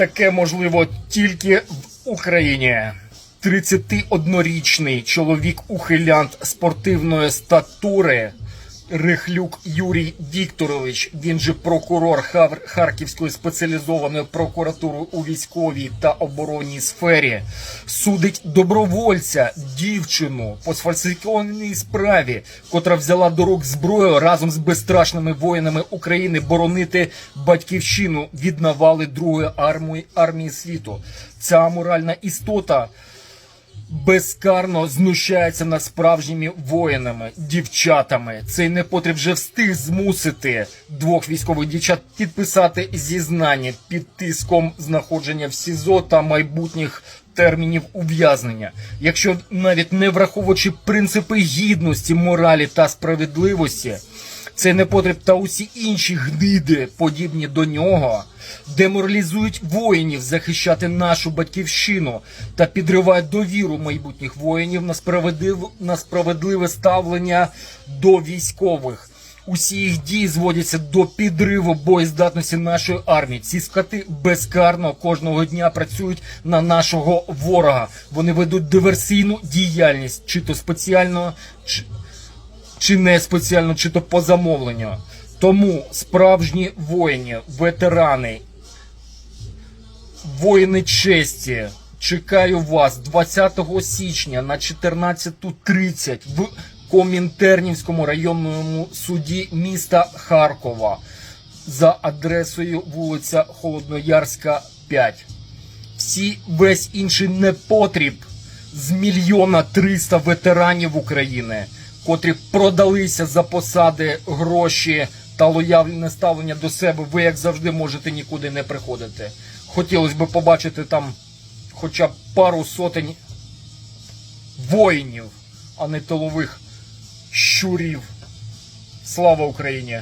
Таке можливо тільки в Україні. 31-річний чоловік-ухилянт спортивної статури Рихлюк Юрій Вікторович, він же прокурор Хар- Харківської спеціалізованої прокуратури у військовій та оборонній сфері, судить добровольця, дівчину по сфальсифікованій справі, котра взяла до рук зброю разом з безстрашними воїнами України боронити батьківщину від навали Другої армії, армії світу. Ця моральна істота безкарно знущається над справжніми воїнами, дівчатами. Цей непотріб вже встиг змусити двох військових дівчат підписати зізнання під тиском знаходження в СІЗО та майбутніх термінів ув'язнення. Якщо навіть не враховуючи принципи гідності, моралі та справедливості, цей непотріб та усі інші гниди, подібні до нього, деморалізують воїнів захищати нашу батьківщину та підривають довіру майбутніх воїнів на справедливе ставлення до військових. Усі їх дії зводяться до підриву боєздатності нашої армії. Ці скати безкарно кожного дня працюють на нашого ворога. Вони ведуть диверсійну діяльність, чи то спеціально, чи, чи не спеціально, чи то по замовленню. Тому справжні воїни, ветерани, воїни честі. Чекаю вас 20 січня на 14.30 в Комінтернівському районному суді міста Харкова за адресою вулиця Холодноярська, 5. Всі весь інший непотріб з мільйона 300 ветеранів України, котрі продалися за посади, гроші та лояльне ставлення до себе, ви, як завжди, можете нікуди не приходити. Хотілося б побачити там хоча б пару сотень воїнів, а не тилових щурів. Слава Україні!